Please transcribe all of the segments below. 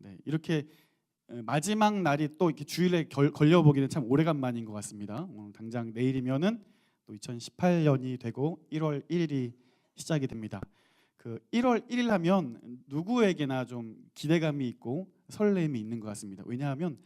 네, 이렇게 에, 마지막 날이 또 이렇게 주일에 결- 걸려 보기는 참 오래간만인 것 같습니다. 어, 당장 내일이면은 또 2018년이 되고 1월 1일이 시작이 됩니다. 그 1월 1일 하면 누구에게나 좀 기대감이 있고 설렘이 있는 것 같습니다. 왜냐하면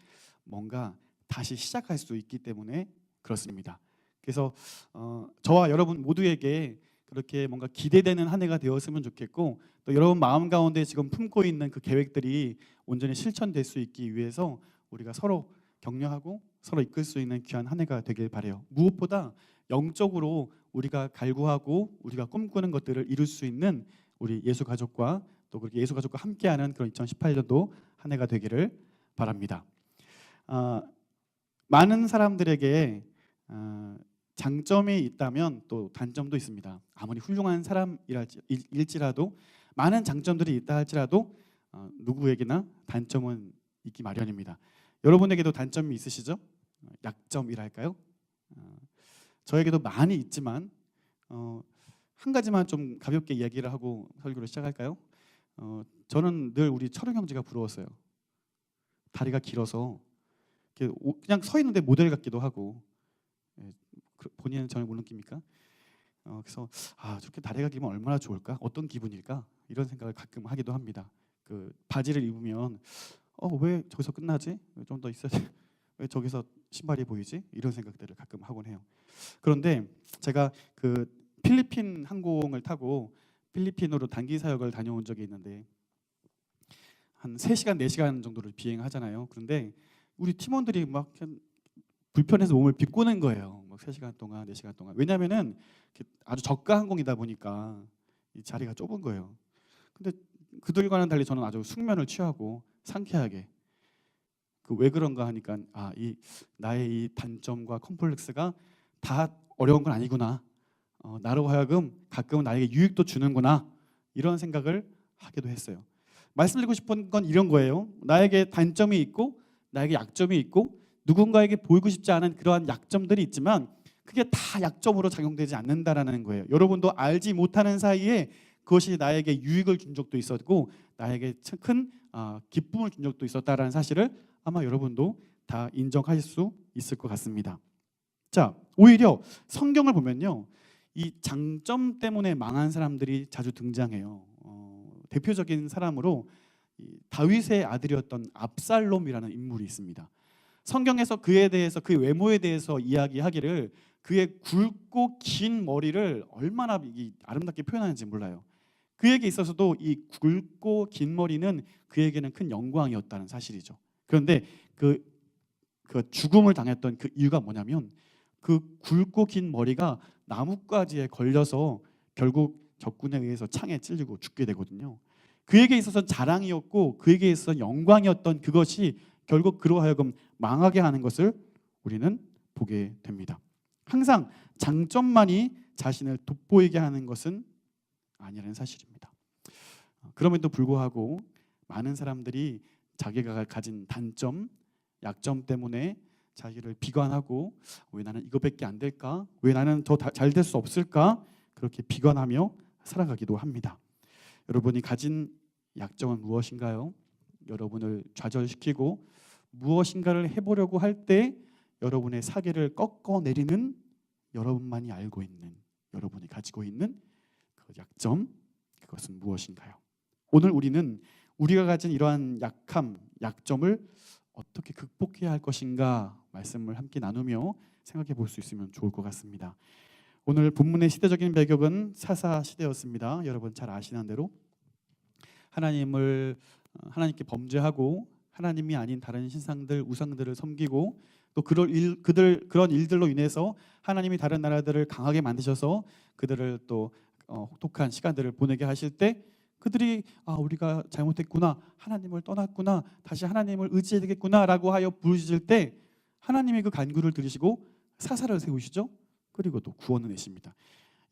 뭔가 다시 시작할 수 있기 때문에 그렇습니다. 그래서 어, 저와 여러분 모두에게 그렇게 뭔가 기대되는 한 해가 되었으면 좋겠고 또 여러분 마음 가운데 지금 품고 있는 그 계획들이 온전히 실천될 수 있기 위해서 우리가 서로 격려하고 서로 이끌 수 있는 귀한 한 해가 되길 바래요. 무엇보다 영적으로 우리가 갈구하고 우리가 꿈꾸는 것들을 이룰 수 있는 우리 예수 가족과 또 그렇게 예수 가족과 함께하는 그런 2018년도 한 해가 되기를 바랍니다. 아, 많은 사람들에게 아, 장점이 있다면 또 단점도 있습니다. 아무리 훌륭한 사람일지라도 많은 장점들이 있다 할지라도 어, 누구에게나 단점은 있기 마련입니다. 여러분에게도 단점이 있으시죠? 어, 약점이랄까요? 어, 저에게도 많이 있지만 어, 한 가지만 좀 가볍게 이야기를 하고 설교를 시작할까요? 어, 저는 늘 우리 철웅 형제가 부러웠어요. 다리가 길어서 그냥 서 있는데 모델 같기도 하고 예, 그- 본인은 전혀 못 느낍니까? 어, 그래서 아 저렇게 다리가 길면 얼마나 좋을까? 어떤 기분일까? 이런 생각을 가끔 하기도 합니다. 그 바지를 입으면 어 왜 저기서 끝나지? 좀 더 있어야 돼. 왜 저기서 신발이 보이지? 이런 생각들을 가끔 하곤 해요. 그런데 제가 그 필리핀 항공을 타고 필리핀으로 단기 사역을 다녀온 적이 있는데 한 3시간 4시간 정도를 비행하잖아요. 그런데 우리 팀원들이 막 불편해서 몸을 비꼬는 거예요. 막 3시간 동안, 4시간 동안. 왜냐면은 아주 저가 항공이다 보니까 이 자리가 좁은 거예요. 근데 그들과는 달리 저는 아주 숙면을 취하고 상쾌하게 그 왜 그런가 하니까 아 이 나의 이 단점과 컴플렉스가 다 어려운 건 아니구나. 어, 나로 하여금 가끔은 나에게 유익도 주는구나 이런 생각을 하기도 했어요. 말씀드리고 싶은 건 이런 거예요. 나에게 단점이 있고 나에게 약점이 있고 누군가에게 보이고 싶지 않은 그러한 약점들이 있지만 그게 다 약점으로 작용되지 않는다라는 거예요. 여러분도 알지 못하는 사이에 그것이 나에게 유익을 준 적도 있었고 나에게 큰 아, 기쁨을 준 적도 있었다라는 사실을 아마 여러분도 다 인정하실 수 있을 것 같습니다. 자, 오히려 성경을 보면요. 이 장점 때문에 망한 사람들이 자주 등장해요. 어, 대표적인 사람으로 이 다윗의 아들이었던 압살롬이라는 인물이 있습니다. 성경에서 그에 대해서 그 외모에 대해서 이야기하기를 그의 굵고 긴 머리를 얼마나 이 아름답게 표현하는지 몰라요. 그에게 있어서도 이 굵고 긴 머리는 그에게는 큰 영광이었다는 사실이죠. 그런데 그, 그 죽음을 당했던 그 이유가 뭐냐면 그 굵고 긴 머리가 나뭇가지에 걸려서 결국 적군에 의해서 창에 찔리고 죽게 되거든요. 그에게 있어서 자랑이었고 그에게 있어서 영광이었던 그것이 결국 그로 하여금 망하게 하는 것을 우리는 보게 됩니다. 항상 장점만이 자신을 돋보이게 하는 것은 아니라는 사실입니다. 어, 그럼에도 불구하고 많은 사람들이 자기가 가진 단점, 약점 때문에 자기를 비관하고 왜 나는 이거밖에 안 될까? 왜 나는 더 잘 될 수 없을까? 그렇게 비관하며 살아가기도 합니다. 여러분이 가진 약점은 무엇인가요? 여러분을 좌절시키고 무엇인가를 해보려고 할 때 여러분의 사기를 꺾어 내리는 여러분만이 알고 있는 여러분이 가지고 있는 그 약점 그것은 무엇인가요? 오늘 우리는 우리가 가진 이러한 약함, 약점을 어떻게 극복해야 할 것인가 말씀을 함께 나누며 생각해 볼 수 있으면 좋을 것 같습니다. 오늘 본문의 시대적인 배경은 사사 시대였습니다. 여러분 잘 아시는 대로 하나님을 어, 하나님께 범죄하고 하나님이 아닌 다른 신상들 우상들을 섬기고 또 그럴 일, 그들 그런 일들로 인해서 하나님이 다른 나라들을 강하게 만드셔서 그들을 또 어, 혹독한 시간들을 보내게 하실 때 그들이 아 우리가 잘못했구나. 하나님을 떠났구나. 다시 하나님을 의지해야 되겠구나라고 하여 부르짖을 때 하나님이 그 간구를 들으시고 사사를 세우시죠. 그리고 또 구원을 내십니다.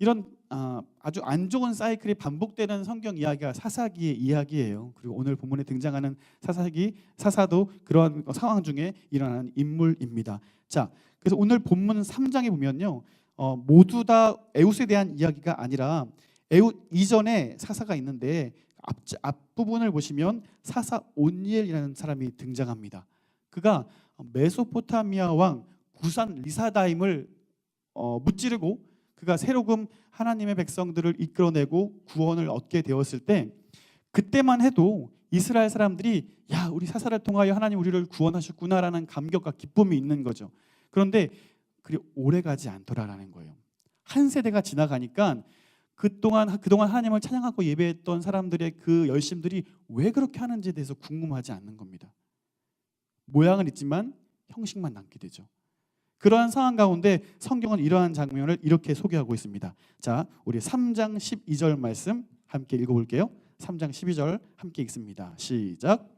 이런 아, 아주 안 좋은 사이클이 반복되는 성경 이야기가 사사기의 이야기예요. 그리고 오늘 본문에 등장하는 사사기 사사도 그러한 상황 중에 일어나는 인물입니다. 자 그래서 오늘 본문 3장에 보면요 어, 모두 다 에웃에 대한 이야기가 아니라 에웃 이전에 사사가 있는데 앞, 앞부분을 보시면 사사 온니엘이라는 사람이 등장합니다. 그가 메소포타미아 왕 구산 리사다임을 어, 무찌르고 그가 새로금 하나님의 백성들을 이끌어내고 구원을 얻게 되었을 때 그때만 해도 이스라엘 사람들이 야 우리 사사를 통하여 하나님 우리를 구원하셨구나라는 감격과 기쁨이 있는 거죠. 그런데 그리 오래 가지 않더라라는 거예요. 한 세대가 지나가니까 그동안 그동안 하나님을 찬양하고 예배했던 사람들의 그 열심들이 왜 그렇게 하는지에 대해서 궁금하지 않는 겁니다. 모양은 있지만 형식만 남게 되죠. 그러한 상황 가운데 성경은 이러한 장면을 이렇게 소개하고 있습니다. 자, 우리 3장 12절 말씀 함께 읽어 볼게요. 3장 12절 함께 읽습니다. 시작.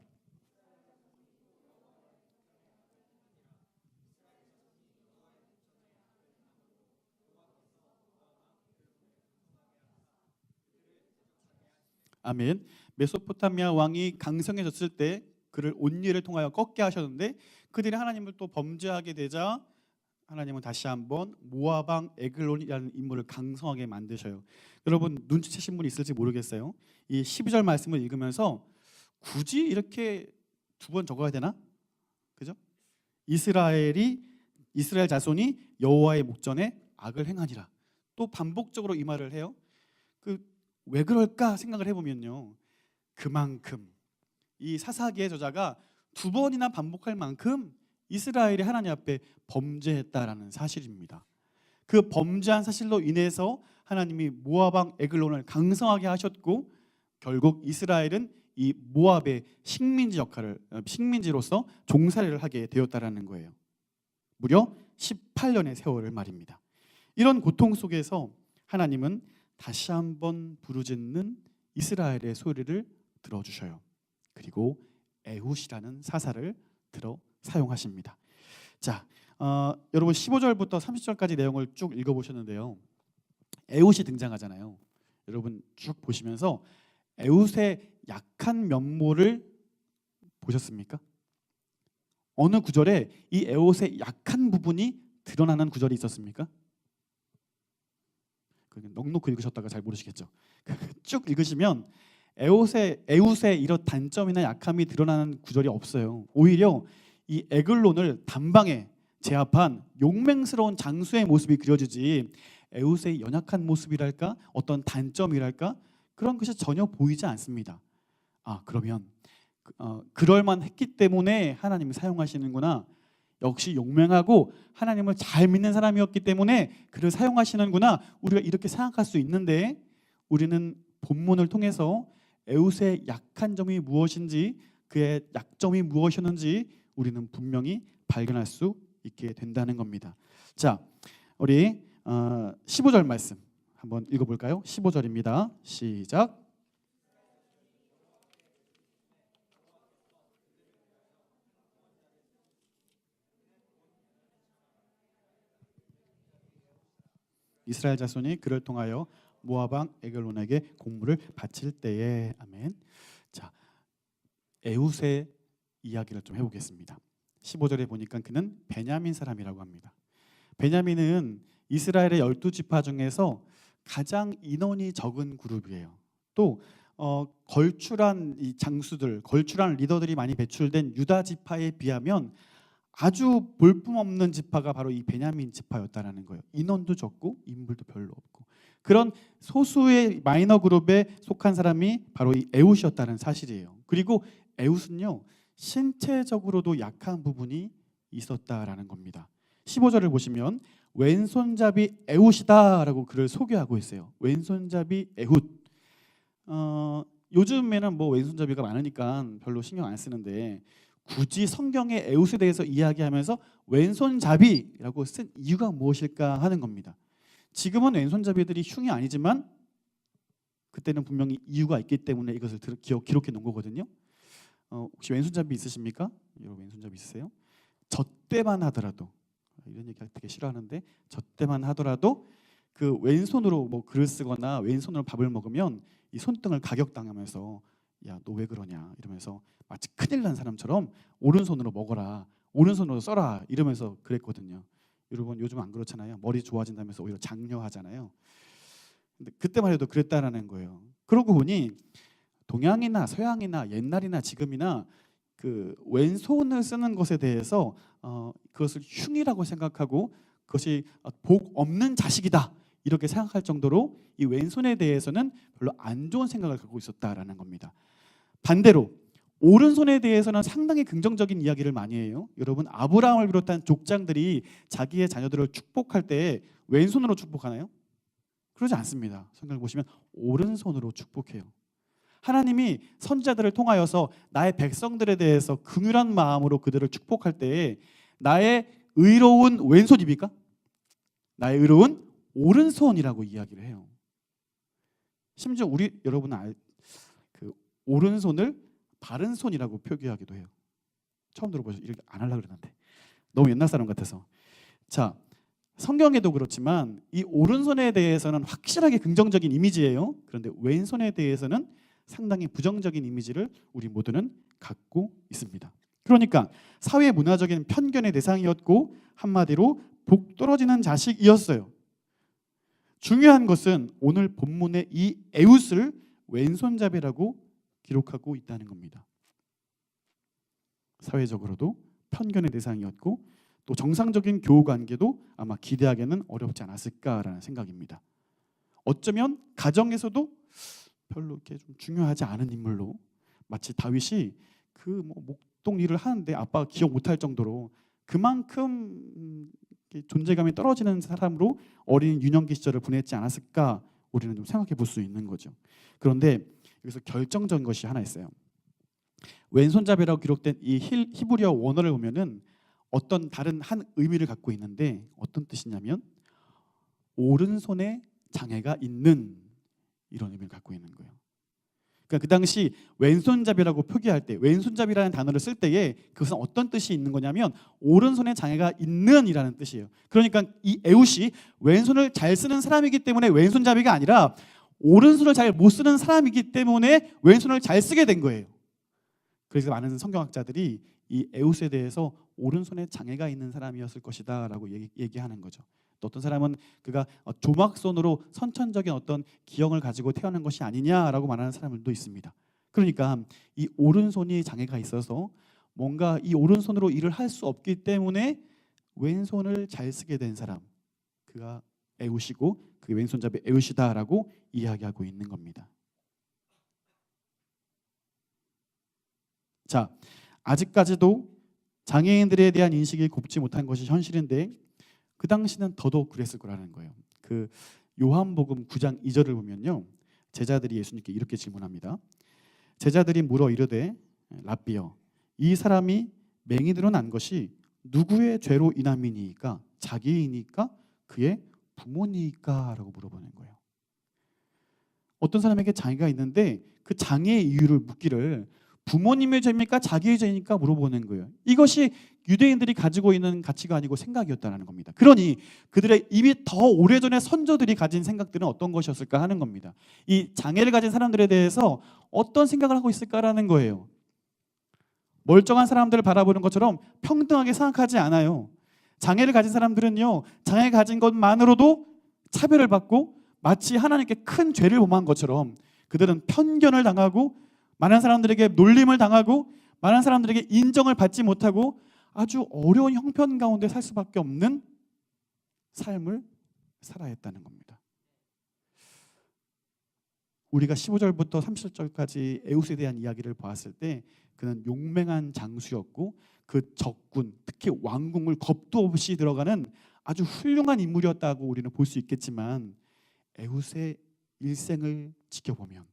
아멘. 메소포타미아 왕이 강성해졌을 때 그를 온리를 통하여 꺾게 하셨는데 그들이 하나님을 또 범죄하게 되자 하나님은 다시 한번 모아방 에글론이라는 인물을 강성하게 만드셔요. 여러분 눈치채신 분 있을지 모르겠어요. 이 12절 말씀을 읽으면서 굳이 이렇게 두 번 적어야 되나? 그죠? 이스라엘이 이스라엘 자손이 여호와의 목전에 악을 행하니라. 또 반복적으로 이 말을 해요. 그 왜 그럴까 생각을 해보면요. 그만큼 이 사사기의 저자가 두 번이나 반복할 만큼 이스라엘이 하나님 앞에 범죄했다라는 사실입니다. 그 범죄한 사실로 인해서 하나님이 모압왕 에글론을 강성하게 하셨고 결국 이스라엘은 이 모압의 식민지 역할을 어, 식민지로서 종살이를 하게 되었다라는 거예요. 무려 18년의 세월을 말입니다. 이런 고통 속에서 하나님은 다시 한번 부르짖는 이스라엘의 소리를 들어주셔요. 그리고 에훗이라는 사사를 들어 사용하십니다. 자, 어, 여러분 15절부터 30절까지 내용을 쭉 읽어보셨는데요. 에훗이 등장하잖아요. 여러분 쭉 보시면서 에훗의 약한 면모를 보셨습니까? 어느 구절에 이 에훗의 약한 부분이 드러나는 구절이 있었습니까? 넉넉히 읽으셨다가 잘 모르시겠죠. 쭉 읽으시면 에훗의 에훗의 이런 단점이나 약함이 드러나는 구절이 없어요. 오히려 이 에글론을 단방에 제압한 용맹스러운 장수의 모습이 그려지지 에웃의 연약한 모습이랄까 어떤 단점이랄까 그런 것이 전혀 보이지 않습니다. 아 그러면 어, 그럴만 했기 때문에 하나님이 사용하시는구나. 역시 용맹하고 하나님을 잘 믿는 사람이었기 때문에 그를 사용하시는구나. 우리가 이렇게 생각할 수 있는데 우리는 본문을 통해서 에웃의 약한 점이 무엇인지 그의 약점이 무엇이었는지 우리는 분명히 발견할 수 있게 된다는 겁니다. 자, 우리 어, 15절 말씀 한번 읽어볼까요? 15절입니다. 시작. 이스라엘 자손이 그를 통하여 모아방 에글론에게 공물을 바칠 때에 아멘. 자, 에웃의 이야기를 좀 해보겠습니다. 15절에 보니까 그는 베냐민 사람이라고 합니다. 베냐민은 이스라엘의 열두 지파 중에서 가장 인원이 적은 그룹이에요. 또 어, 걸출한 이 장수들, 걸출한 리더들이 많이 배출된 유다 지파에 비하면 아주 볼품없는 지파가 바로 이 베냐민 지파였다라는 거예요. 인원도 적고 인물도 별로 없고 그런 소수의 마이너 그룹에 속한 사람이 바로 이 에웃이었다는 사실이에요. 그리고 에웃은요 신체적으로도 약한 부분이 있었다라는 겁니다. 15절을 보시면 왼손잡이 에훗이다라고 그를 소개하고 있어요. 왼손잡이 에훗. 어, 요즘에는 뭐 왼손잡이가 많으니까 별로 신경 안 쓰는데 굳이 성경의 에훗에 대해서 이야기하면서 왼손잡이라고 쓴 이유가 무엇일까 하는 겁니다. 지금은 왼손잡이들이 흉이 아니지만 그때는 분명히 이유가 있기 때문에 이것을 기록, 기록해 놓은 거거든요. 어, 혹시 왼손잡이 있으십니까? 여러분 왼손잡이 있으세요? 저 때만 하더라도 이런 얘기 되게 싫어하는데 저 때만 하더라도 그 왼손으로 뭐 글을 쓰거나 왼손으로 밥을 먹으면 이 손등을 가격당하면서 야 너 왜 그러냐 이러면서 마치 큰일 난 사람처럼 오른손으로 먹어라 오른손으로 써라 이러면서 그랬거든요. 여러분 요즘 안 그렇잖아요. 머리 좋아진다면서 오히려 장려하잖아요. 근데 그때만 해도 그랬다라는 거예요. 그러고 보니 동양이나 서양이나 옛날이나 지금이나 그 왼손을 쓰는 것에 대해서 어, 그것을 흉이라고 생각하고 그것이 어, 복 없는 자식이다 이렇게 생각할 정도로 이 왼손에 대해서는 별로 안 좋은 생각을 갖고 있었다라는 겁니다. 반대로 오른손에 대해서는 상당히 긍정적인 이야기를 많이 해요. 여러분 아브라함을 비롯한 족장들이 자기의 자녀들을 축복할 때 왼손으로 축복하나요? 그러지 않습니다. 성경을 보시면 오른손으로 축복해요. 하나님이 선지자들을 통하여서 나의 백성들에 대해서 긍휼한 마음으로 그들을 축복할 때에 나의 의로운 왼손입니까? 나의 의로운 오른손이라고 이야기를 해요. 심지어 우리 그 오른손을 바른 손이라고 표기하기도 해요. 처음 들어보셔 이렇게 안 하려고 그러는데 너무 옛날 사람 같아서. 자, 성경에도 그렇지만 이 오른손에 대해서는 확실하게 긍정적인 이미지예요. 그런데 왼손에 대해서는 상당히 부정적인 이미지를 우리 모두는 갖고 있습니다. 그러니까 사회 문화적인 편견의 대상이었고 한마디로 복 떨어지는 자식이었어요. 중요한 것은 오늘 본문의 이 에웃을 왼손잡이라고 기록하고 있다는 겁니다. 사회적으로도 편견의 대상이었고 또 정상적인 교우 관계도 아마 기대하기는 어렵지 않았을까라는 생각입니다. 어쩌면 가정에서도 별로 이렇게 좀 중요하지 않은 인물로 마치 다윗이 그 뭐 목동 일을 하는데 아빠가 기억 못할 정도로 그만큼 존재감이 떨어지는 사람으로 어린 유년기 시절을 보냈지 않았을까 우리는 좀 생각해 볼 수 있는 거죠. 그런데 여기서 결정적인 것이 하나 있어요. 왼손잡이라고 기록된 이 힐- 히브리어 원어를 보면은 어떤 다른 한 의미를 갖고 있는데 어떤 뜻이냐면 오른손에 장애가 있는 이런 의미를 갖고 있는 거예요. 그러니까 그 당시 왼손잡이라고 표기할 때 왼손잡이라는 단어를 쓸 때에 그것은 어떤 뜻이 있는 거냐면 오른손에 장애가 있는이라는 뜻이에요. 그러니까 이 에웃이 왼손을 잘 쓰는 사람이기 때문에 왼손잡이가 아니라 오른손을 잘 못 쓰는 사람이기 때문에 왼손을 잘 쓰게 된 거예요. 그래서 많은 성경학자들이 이 에웃에 대해서 오른손에 장애가 있는 사람이었을 것이다라고 얘기, 얘기하는 거죠. 또 어떤 사람은 그가 어, 조막손으로 선천적인 어떤 기형을 가지고 태어난 것이 아니냐라고 말하는 사람들도 있습니다. 그러니까 이 오른손이 장애가 있어서 뭔가 이 오른손으로 일을 할 수 없기 때문에 왼손을 잘 쓰게 된 사람 그가 에웃이고 그 왼손잡이 에웃이다라고 이야기하고 있는 겁니다. 자, 아직까지도 장애인들에 대한 인식이 곱지 못한 것이 현실인데 그 당시는 더더욱 그랬을 거라는 거예요. 그 요한복음 9장 2절을 보면요. 제자들이 예수님께 이렇게 질문합니다. 제자들이 물어 이르되 라비여 이 사람이 맹인으로 난 것이 누구의 죄로 인함이니까 자기이니까 그의 부모니까 라고 물어보는 거예요. 어떤 사람에게 장애가 있는데 그 장애의 이유를 묻기를 부모님의 죄입니까 자기의 죄입니까 물어보는 거예요. 이것이 유대인들이 가지고 있는 가치가 아니고 생각이었다는 겁니다. 그러니 그들의 이미 더 오래전에 선조들이 가진 생각들은 어떤 것이었을까 하는 겁니다. 이 장애를 가진 사람들에 대해서 어떤 생각을 하고 있을까라는 거예요. 멀쩡한 사람들을 바라보는 것처럼 평등하게 생각하지 않아요. 장애를 가진 사람들은요, 장애 가진 것만으로도 차별을 받고 마치 하나님께 큰 죄를 범한 것처럼 그들은 편견을 당하고 많은 사람들에게 놀림을 당하고 많은 사람들에게 인정을 받지 못하고 아주 어려운 형편 가운데 살 수밖에 없는 삶을 살아야 했다는 겁니다. 우리가 15절부터 30절까지 에웃에 대한 이야기를 보았을 때 그는 용맹한 장수였고 그 적군, 특히 왕궁을 겁도 없이 들어가는 아주 훌륭한 인물이었다고 우리는 볼 수 있겠지만 에웃의 일생을 지켜보면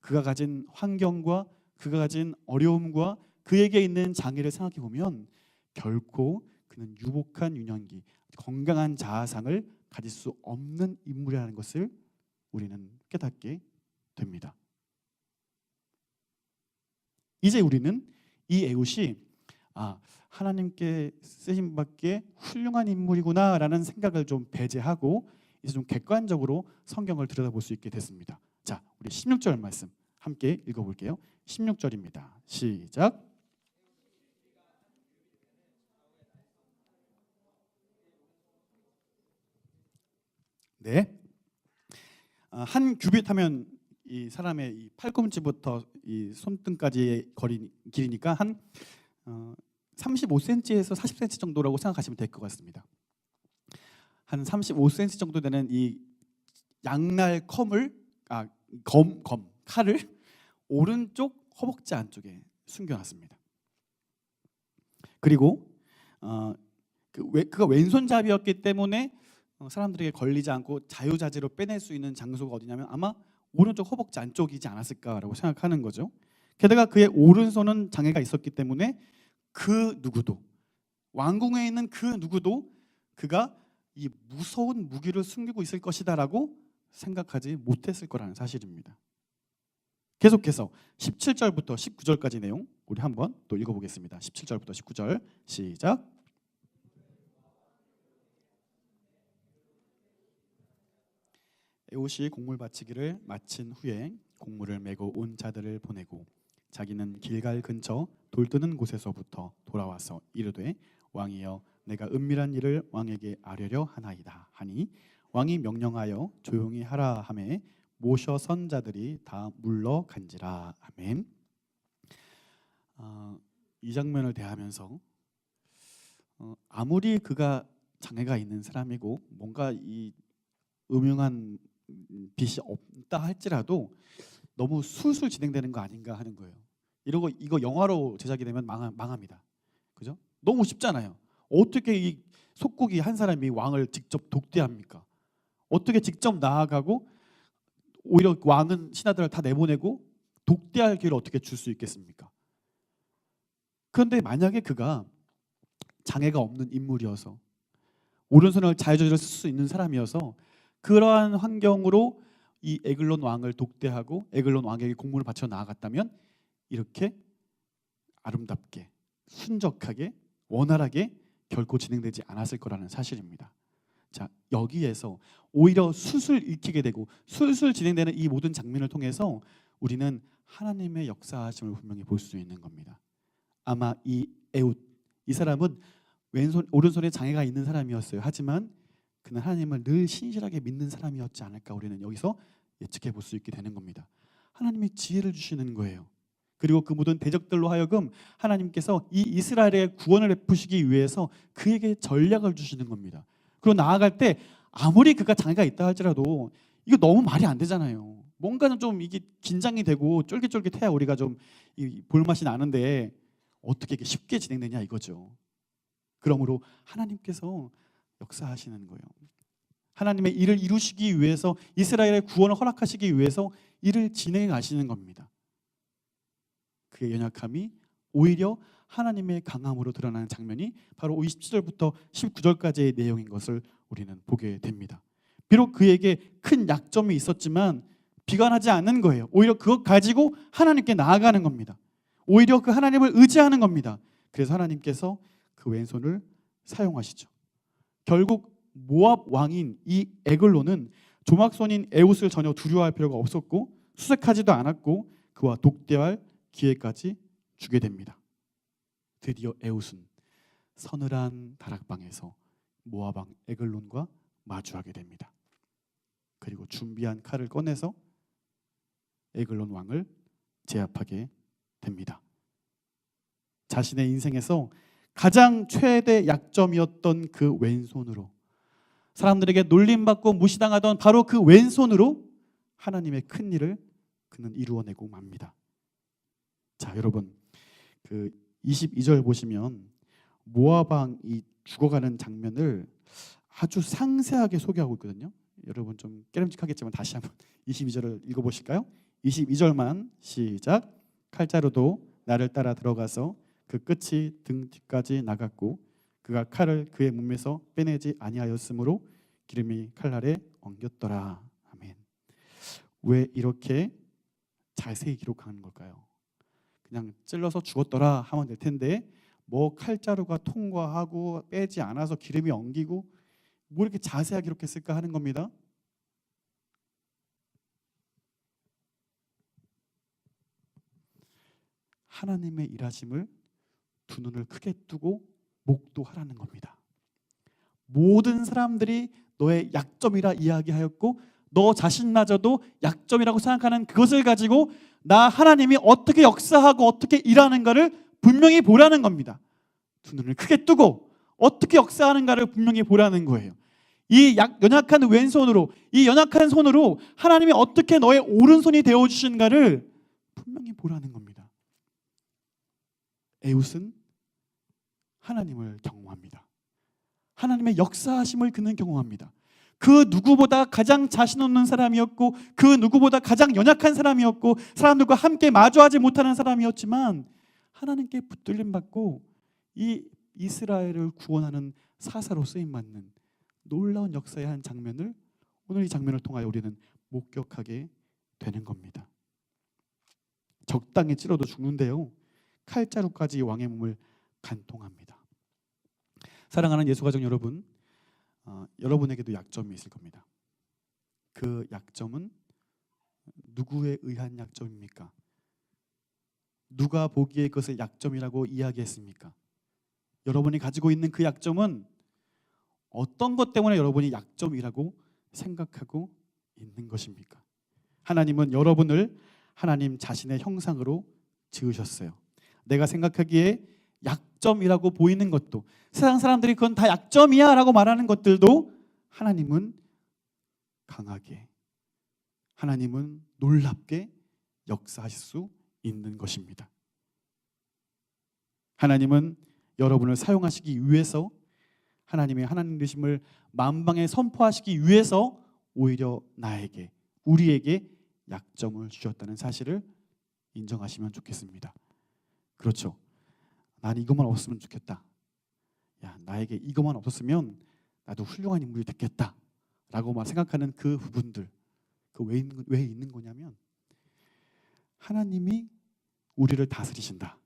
그가 가진 환경과 그가 가진 어려움과 그에게 있는 장애를 생각해 보면 결코 그는 유복한 유년기, 건강한 자아상을 가질 수 없는 인물이라는 것을 우리는 깨닫게 됩니다. 이제 우리는 이 에웃이 아 하나님께 쓰임 받기에 훌륭한 인물이구나라는 생각을 좀 배제하고 이제 좀 객관적으로 성경을 들여다볼 수 있게 됐습니다. 자, 우리 16절 말씀 함께 읽어 볼게요. 16절입니다. 시작. 네. 아, 한 규빗 하면 이 사람의 이 팔꿈치부터 이 손등까지의 거리 길이니까 한 어, 35cm에서 40cm 정도라고 생각하시면 될 것 같습니다. 한 35cm 정도 되는 이 양날 컴을 아 검 검 칼을 오른쪽 허벅지 안쪽에 숨겨놨습니다. 그리고 어, 그 왜, 그가 왼손잡이였기 때문에 어, 사람들에게 걸리지 않고 자유자재로 빼낼 수 있는 장소가 어디냐면 아마 오른쪽 허벅지 안쪽이지 않았을까라고 생각하는 거죠. 게다가 그의 오른손은 장애가 있었기 때문에 그 누구도 왕궁에 있는 그 누구도 그가 이 무서운 무기를 숨기고 있을 것이다라고 생각하지 못했을 거라는 사실입니다. 계속해서 17절부터 19절까지 내용 우리 한번 또 읽어보겠습니다. 17절부터 19절 시작. 에옷이 곡물 바치기를 마친 후에 곡물을 메고 온 자들을 보내고 자기는 길갈 근처 돌뜨는 곳에서부터 돌아와서 이르되 왕이여 내가 은밀한 일을 왕에게 아뢰려 하나이다 하니 왕이 명령하여 조용히 하라 하매 모셔 선 자들이 다 물러간지라 아멘. 어, 이 장면을 대하면서 어, 아무리 그가 장애가 있는 사람이고 뭔가 이 음흉한 빛이 없다 할지라도 너무 술술 진행되는 거 아닌가 하는 거예요. 거 이거 영화로 제작이 되면 망, 망합니다. 그죠? 너무 쉽잖아요. 어떻게 이 속국이 한 사람이 왕을 직접 독대합니까? 어떻게 직접 나아가고 오히려 왕은 신하들을 다 내보내고 독대할 기회를 어떻게 줄 수 있겠습니까? 그런데 만약에 그가 장애가 없는 인물이어서 오른손을 자유자재로 쓸 수 있는 사람이어서 그러한 환경으로 이 에글론 왕을 독대하고 에글론 왕에게 공문을 바쳐 나아갔다면 이렇게 아름답게 순적하게 원활하게 결코 진행되지 않았을 거라는 사실입니다. 자 여기에서 오히려 술술 읽히게 되고 술술 진행되는 이 모든 장면을 통해서 우리는 하나님의 역사하심을 분명히 볼 수 있는 겁니다. 아마 이 에웃 이 사람은 왼손 오른손에 장애가 있는 사람이었어요. 하지만 그는 하나님을 늘 신실하게 믿는 사람이었지 않을까 우리는 여기서 예측해 볼 수 있게 되는 겁니다. 하나님이 지혜를 주시는 거예요. 그리고 그 모든 대적들로 하여금 하나님께서 이 이스라엘의 구원을 베푸시기 위해서 그에게 전략을 주시는 겁니다. 그리고 나아갈 때 아무리 그가 장애가 있다 할지라도 이거 너무 말이 안 되잖아요. 뭔가는 좀 이게 긴장이 되고 쫄깃쫄깃해야 우리가 좀 볼맛이 나는데 어떻게 이게 쉽게 진행되냐 이거죠. 그러므로 하나님께서 역사하시는 거예요. 하나님의 일을 이루시기 위해서 이스라엘의 구원을 허락하시기 위해서 일을 진행하시는 겁니다. 그의 연약함이 오히려 하나님의 강함으로 드러나는 장면이 바로 27절부터 19절까지의 내용인 것을 우리는 보게 됩니다. 비록 그에게 큰 약점이 있었지만 비관하지 않는 거예요. 오히려 그것 가지고 하나님께 나아가는 겁니다. 오히려 그 하나님을 의지하는 겁니다. 그래서 하나님께서 그 왼손을 사용하시죠. 결국 모압 왕인 이 에글로는 조막손인 에웃을 전혀 두려워할 필요가 없었고 수색하지도 않았고 그와 독대할 기회까지 주게 됩니다. 드디어 에웃은 서늘한 다락방에서 왕 에글론과 마주하게 됩니다. 그리고 준비한 칼을 꺼내서 에글론 왕을 제압하게 됩니다. 자신의 인생에서 가장 최대 약점이었던 그 왼손으로 사람들에게 놀림받고 무시당하던 바로 그 왼손으로 하나님의 큰 일을 그는 이루어내고 맙니다. 자, 여러분. 그 22절 보시면 모아방이 죽어가는 장면을 아주 상세하게 소개하고 있거든요. 여러분 좀 깨름직하겠지만 다시 한번 22절을 읽어 보실까요? 22절만 시작. 칼자루도 나를 따라 들어가서 그 끝이 등 뒤까지 나갔고 그가 칼을 그의 몸에서 빼내지 아니하였으므로 기름이 칼날에 엉겼더라. 아멘. 왜 이렇게 자세히 기록하는 걸까요? 그냥 찔러서 죽었더라 하면 될 텐데 뭐 칼자루가 통과하고 빼지 않아서 기름이 엉기고 뭐 이렇게 자세하게 기록했을까 하는 겁니다. 하나님의 일하심을 두 눈을 크게 뜨고 목도하라는 겁니다. 모든 사람들이 너의 약점이라 이야기하였고 너 자신마저도 약점이라고 생각하는 그것을 가지고 나 하나님이 어떻게 역사하고 어떻게 일하는가를 분명히 보라는 겁니다. 두 눈을 크게 뜨고 어떻게 역사하는가를 분명히 보라는 거예요. 이 약, 연약한 왼손으로 이 연약한 손으로 하나님이 어떻게 너의 오른손이 되어 주신가를 분명히 보라는 겁니다. 에웃은 하나님을 경험합니다. 하나님의 역사하심을 그는 경험합니다. 그 누구보다 가장 자신 없는 사람이었고 그 누구보다 가장 연약한 사람이었고 사람들과 함께 마주하지 못하는 사람이었지만 하나님께 붙들림 받고 이 이스라엘을 구원하는 사사로 쓰임 받는 놀라운 역사의 한 장면을 오늘 이 장면을 통하여 우리는 목격하게 되는 겁니다. 적당히 찌러도 죽는데요. 칼자루까지 왕의 몸을 간통합니다. 사랑하는 예수 가족 여러분, 어, 여러분에게도 약점이 있을 겁니다. 그 약점은 누구에 의한 약점입니까? 누가 보기에 그것을 약점이라고 이야기했습니까? 여러분이 가지고 있는 그 약점은 어떤 것 때문에 여러분이 약점이라고 생각하고 있는 것입니까? 하나님은 여러분을 하나님 자신의 형상으로 지으셨어요. 내가 생각하기에 약점이라고 보이는 것도 세상 사람들이 그건 다 약점이야 라고 말하는 것들도 하나님은 강하게 하나님은 놀랍게 역사하실 수 있는 것입니다. 하나님은 여러분을 사용하시기 위해서 하나님의 하나님 되심을 만방에 선포하시기 위해서 오히려 나에게 우리에게 약점을 주셨다는 사실을 인정하시면 좋겠습니다. 그렇죠. 난 이것만 없으면 좋겠다. 야, 나에게 이것만 없었으면 나도 훌륭한 인물이 됐겠다. 라고만 생각하는 그 부분들. 그 왜 있는, 왜 있는 거냐면 하나님이 우리를 다스리신다.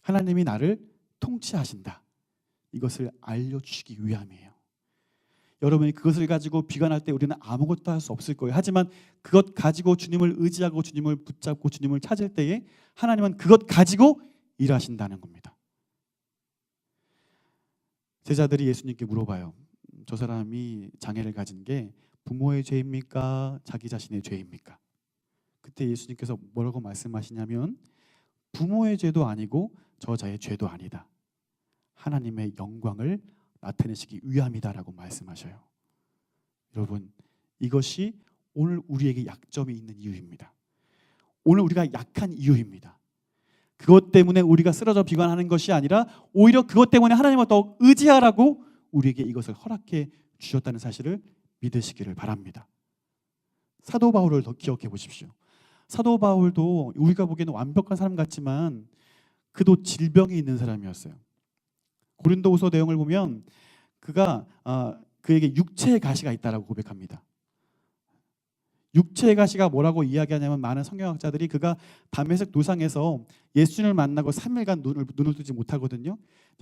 하나님이 나를 통치하신다. 이것을 알려주시기 위함이에요. 여러분이 그것을 가지고 비관할 때 우리는 아무것도 할 수 없을 거예요. 하지만 그것 가지고 주님을 의지하고 주님을 붙잡고 주님을 찾을 때에 하나님은 그것 가지고 일하신다는 겁니다. 제자들이 예수님께 물어봐요. 저 사람이 장애를 가진 게 부모의 죄입니까? 자기 자신의 죄입니까? 그때 예수님께서 뭐라고 말씀하시냐면 부모의 죄도 아니고 저자의 죄도 아니다. 하나님의 영광을 나타내시기 위함이다라고 말씀하셔요. 여러분, 이것이 오늘 우리에게 약점이 있는 이유입니다. 오늘 우리가 약한 이유입니다. 그것 때문에 우리가 쓰러져 비관하는 것이 아니라 오히려 그것 때문에 하나님을 더 의지하라고 우리에게 이것을 허락해 주셨다는 사실을 믿으시기를 바랍니다. 사도 바울을 더 기억해 보십시오. 사도 바울도 우리가 보기에는 완벽한 사람 같지만 그도 질병이 있는 사람이었어요. 고린도후서 내용을 보면 그가 어, 그에게 육체의 가시가 있다라고 고백합니다. 육체의 가시가 뭐라고 이야기하냐면 많은 성경학자들이 그가 담에색 도상에서 예수님을 만나고 3일간 눈을 눈을 뜨지 못하거든요.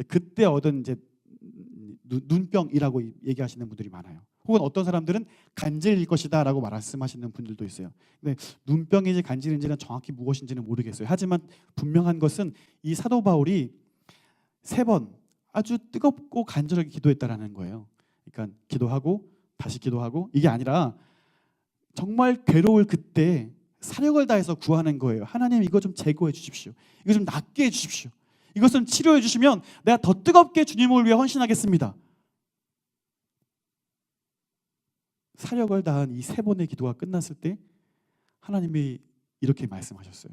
그때 얻은 이제 눈병이라고 얘기하시는 분들이 많아요. 혹은 어떤 사람들은 간질일 것이다라고 말씀하시는 분들도 있어요. 근데 눈병인지 간질인지는 정확히 무엇인지는 모르겠어요. 하지만 분명한 것은 이 사도 바울이 세 번 아주 뜨겁고 간절하게 기도했다라는 거예요. 그러니까 기도하고 다시 기도하고 이게 아니라 정말 괴로울 그때 사력을 다해서 구하는 거예요. 하나님 이거 좀 제거해 주십시오. 이거 좀 낫게 해 주십시오. 이것은 치료해 주시면 내가 더 뜨겁게 주님을 위해 헌신하겠습니다. 사력을 다한 이 세 번의 기도가 끝났을 때 하나님이 이렇게 말씀하셨어요.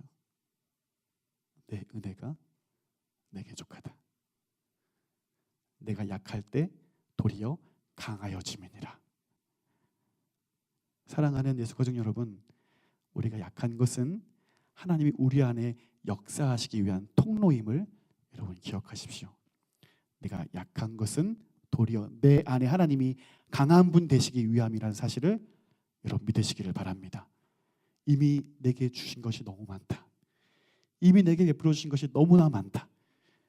내 은혜가 내게 족하다. 내가 약할 때 도리어 강하여짐이니라. 사랑하는 예수 가족 여러분, 우리가 약한 것은 하나님이 우리 안에 역사하시기 위한 통로임을 여러분 기억하십시오. 내가 약한 것은 도리어 내 안에 하나님이 강한 분 되시기 위함이라는 사실을 여러분 믿으시기를 바랍니다. 이미 내게 주신 것이 너무 많다. 이미 내게 베풀어 주신 것이 너무나 많다.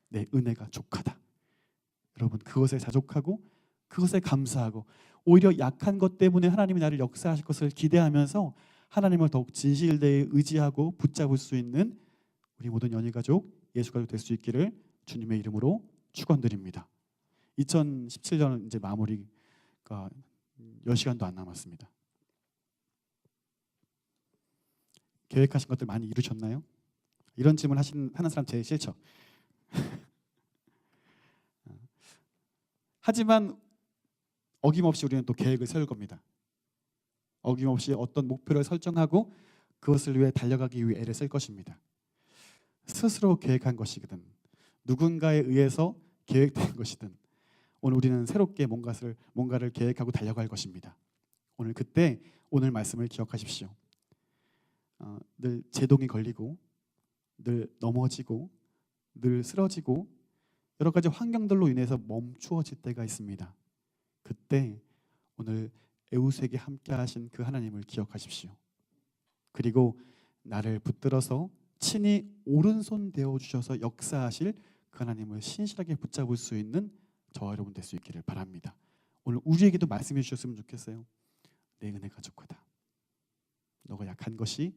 내 은혜가 족하다. 여러분 그것에 자족하고 그것에 감사하고 오히려 약한 것 때문에 하나님이 나를 역사하실 것을 기대하면서 하나님을 더욱 진실되게 의지하고 붙잡을 수 있는 우리 모든 연희 가족, 예수 가족 될 수 있기를 주님의 이름으로 축원드립니다. 2017년은 이제 마무리가 10시간도 안 남았습니다. 계획하신 것들 많이 이루셨나요? 이런 질문 하신 하는 사람 제일 싫죠. 하지만 어김없이 우리는 또 계획을 세울 겁니다. 어김없이 어떤 목표를 설정하고 그것을 위해 달려가기 위해 애를 쓸 것입니다. 스스로 계획한 것이든 누군가에 의해서 계획된 것이든 오늘 우리는 새롭게 뭔가를 뭔가를 계획하고 달려갈 것입니다. 오늘 그때 오늘 말씀을 기억하십시오. 어, 늘 제동이 걸리고 늘 넘어지고 늘 쓰러지고 여러 가지 환경들로 인해서 멈추어질 때가 있습니다. 그때 오늘 에우스에게 함께 하신 그 하나님을 기억하십시오. 그리고 나를 붙들어서 친히 오른손 대어 주셔서 역사하실 그 하나님을 신실하게 붙잡을 수 있는 저와 여러분 될 수 있기를 바랍니다. 오늘 우리에게도 말씀해 주셨으면 좋겠어요. 내 은혜가 좋거다. 너가 약한 것이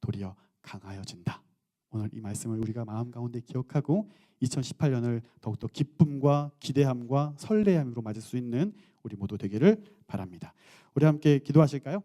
도리어 강하여진다. 오늘 이 말씀을 우리가 마음 가운데 기억하고 2018년을 더욱더 기쁨과 기대함과 설레함으로 맞을 수 있는 우리 모두 되기를 바랍니다. 우리 함께 기도하실까요?